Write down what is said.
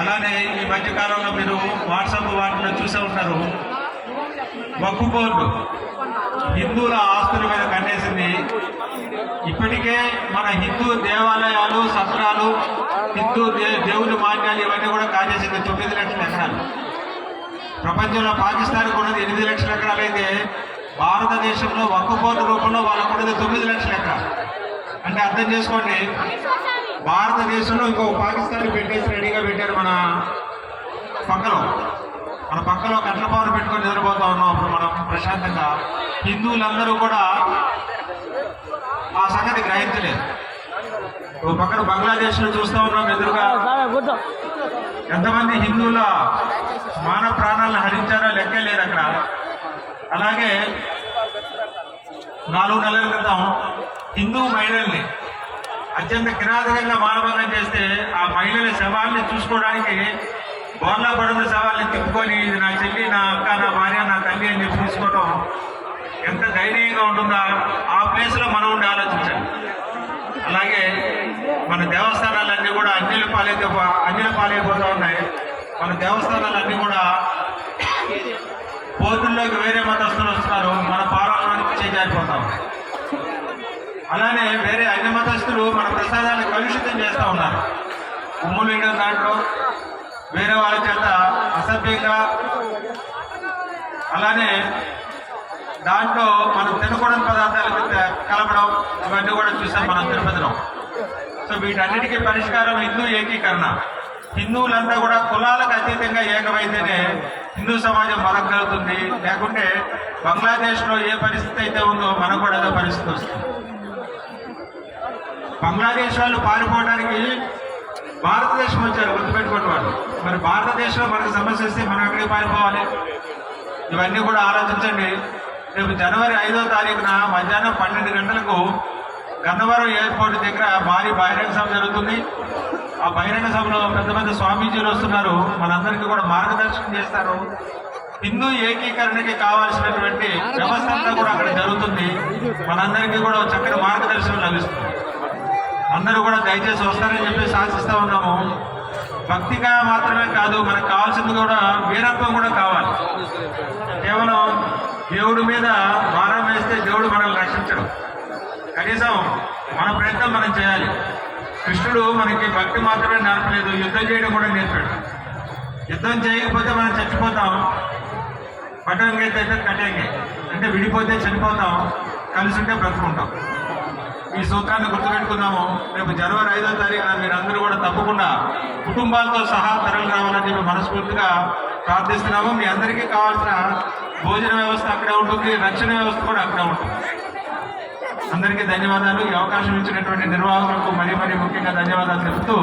అలానే ఈ మధ్యకాలంలో మీరు వాట్సాప్ వాటిలో చూసే ఉంటారు. వక్కు బోర్డు హిందువుల ఆస్తుల మీద కన్నేసింది. ఇప్పటికే మన హిందూ దేవాలయాలు సత్రాలు హిందూ దే దేవుని మాన్యాలు ఇవన్నీ కూడా కాజేసింది తొమ్మిది లక్షల ఎకరాలు. ప్రపంచంలో పాకిస్తాన్కి ఉన్నది ఎనిమిది లక్షల ఎకరాలు అయితే భారతదేశంలో వక్కు బోర్డు రూపంలో వాళ్ళకు ఉన్నది తొమ్మిది లక్షల ఎకరాలు. అంటే అర్థం చేసుకోండి. భారతదేశంలో ఇంకో పాకిస్తాన్ పెట్టేసి రెడీగా పెట్టారు మన పక్కలో. మన పక్కలో కట్ల పవర్ పెట్టుకొని నిద్రపోతా ఉన్నాం అప్పుడు మనం ప్రశాంతంగా. హిందువులందరూ కూడా ఆ సంగతి గ్రహించలేదు. ఓ పక్కన బంగ్లాదేశ్లో చూస్తా ఉన్నాం ఎదురుగా. ఎంతమంది హిందువుల మానవ ప్రాణాలను హరించారో లెక్కే లేదు అక్కడ. అలాగే నాలుగు నెలల క్రితం హిందూ మహిళల్ని అత్యంత కిరాతకంగా మానభంగం చేస్తే ఆ మహిళల శవాల్ని చూసుకోవడానికి బోర్లా పడుతున్న శవాల్ని తిప్పుకొని ఇది నా చెల్లి నా అక్క నా భార్య నా తల్లి అని చెప్పి తీసుకోవడం ఎంత ధైర్యంగా ఉంటుందో ఆ ప్లేస్లో మనం ఉండి ఆలోచించాలి. అలాగే మన దేవస్థానాలన్నీ కూడా అన్యుల పాలైతే అన్యుల పాలైపోతూ ఉన్నాయి. మన దేవస్థానాలన్నీ కూడా పోతుల్లోకి వేరే మతస్థులు వస్తున్నారు. మన పారాలను చేజారిపోతాం అలానే వేరే అన్ని మన ప్రసాదాన్ని కలుషితం చేస్తూ ఉన్నారు. ఉమ్ములు వేయడం దాంట్లో వేరే వాళ్ళ చేత అసభ్యంగా అలానే దాంట్లో మనం తినకూడని పదార్థాలకు కలపడం ఇవన్నీ కూడా చూసాం మనం తిరుపతిలో. సో వీటన్నిటికీ పరిష్కారం హిందూ ఏకీకరణ. హిందువులంతా కూడా కులాలకు అతీతంగా ఏకమైతేనే హిందూ సమాజం బలగలుగుతుంది లేకుంటే బంగ్లాదేశ్లో ఏ పరిస్థితి అయితే ఉందో మనకు కూడా అదే పరిస్థితి వస్తుంది. బంగ్లాదేశ్ వాళ్ళు పారిపోవడానికి భారతదేశం వచ్చారు గుర్తుపెట్టుకోండి వాళ్ళు. మరి భారతదేశంలో మనకు సమస్య వస్తే మనం ఎక్కడికి పారిపోవాలి? ఇవన్నీ కూడా ఆలోచించండి. రేపు జనవరి ఐదో తారీఖున మధ్యాహ్నం పన్నెండు గంటలకు గన్నవరం ఎయిర్పోర్ట్ దగ్గర భారీ బహిరంగ సభ జరుగుతుంది. ఆ బహిరంగ సభలో పెద్ద పెద్ద స్వామీజీలు వస్తున్నారు. మనందరికీ కూడా మార్గదర్శనం చేస్తారు. హిందూ ఏకీకరణకి కావాల్సినటువంటి వ్యవస్థ కూడా అక్కడ జరుగుతుంది. మనందరికీ కూడా చక్కని మార్గదర్శనం లభిస్తుంది. అందరూ కూడా దయచేసి వస్తారని చెప్పి ఆశిస్తూ ఉన్నాము. భక్తిగా మాత్రమే కాదు మనకు కావాల్సింది కూడా వీరత్వం కూడా కావాలి. కేవలం దేవుడి మీద భారం వేస్తే దేవుడు మనల్ని రక్షించడం. కనీసం మన ప్రయత్నం మనం చేయాలి. కృష్ణుడు మనకి భక్తి మాత్రమే నేర్పలేదు యుద్ధం చేయడం కూడా నేర్పాడు. యుద్ధం చేయకపోతే మనం చచ్చిపోతాం. పట్టంగైతే అయితే కట్టంగే అంటే విడిపోతే చనిపోతాం. కలిసి ఉంటే బ్రతుకుంటాం. ఈ సూత్రాన్ని గుర్తుపెట్టుకున్నాము. రేపు జనవరి ఐదో తారీఖున మీరు అందరూ కూడా తప్పకుండా కుటుంబాలతో సహా తరలి రావాలని చెప్పి మనస్ఫూర్తిగా ప్రార్థిస్తున్నాము. మీ అందరికీ కావాల్సిన భోజన వ్యవస్థ అక్కడే ఉంటుంది. రక్షణ వ్యవస్థ కూడా అక్కడే ఉంటుంది. అందరికీ ధన్యవాదాలు. ఈ అవకాశం ఇచ్చినటువంటి నిర్వాహకులకు మరీ మరీ ముఖ్యంగా ధన్యవాదాలు చెబుతూ